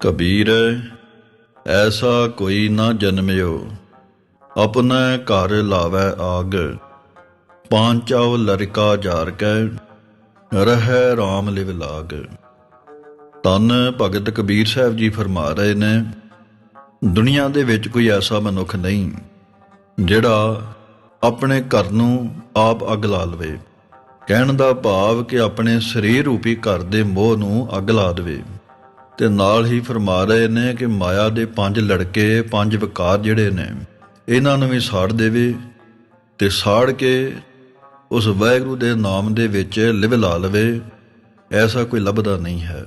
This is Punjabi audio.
ਕਬੀਰ ਐਸਾ ਕੋਈ ਨਾ ਜਨਮਿਓ। ਆਪਣਾ ਘਰ ਲਾਵੈ ਆਗ ਪਾਂਚਵ ਲਰਿਕਾ ਜਾਰ ਕੈ, ਰਹਿ ਰਾਮ ਲਿਵ ਲਾਗ। ਤਨ ਭਗਤ ਕਬੀਰ ਸਾਹਿਬ ਜੀ ਫਰਮਾ ਰਹੇ ਨੇ, ਦੁਨੀਆ ਦੇ ਵਿੱਚ ਕੋਈ ਐਸਾ ਮਨੁੱਖ ਨਹੀਂ, ਜਿਹੜਾ ਆਪਣੇ ਘਰ ਨੂੰ ਆਪ ਅੱਗ ਲਾ ਲਵੇ। ਕਹਿਣ ਦਾ ਭਾਵ ਕਿ ਆਪਣੇ ਸਰੀਰ ਰੂਪੀ ਘਰ ਦੇ ਮੋਹ ਨੂੰ ਅੱਗ ਲਾ ਦੇਵੇ। ਤੇ ਨਾਲ ਹੀ ਫਰਮਾ ਰਹੇ ਨੇ ਕਿ ਮਾਇਆ ਦੇ ਪੰਜ ਲੜਕੇ, ਪੰਜ ਵਿਕਾਰ ਜਿਹੜੇ ਨੇ, ਇਹਨਾਂ ਨੂੰ ਵੀ ਸਾੜ ਦੇਵੇ ਤੇ ਸਾੜ ਕੇ ਉਸ ਵਾਹਿਗੁਰੂ ਦੇ ਨਾਮ ਦੇ ਵਿੱਚ ਲਿਵ ਲਾ ਲਵੇ, ਐਸਾ ਕੋਈ ਲੱਭਦਾ ਨਹੀਂ ਹੈ।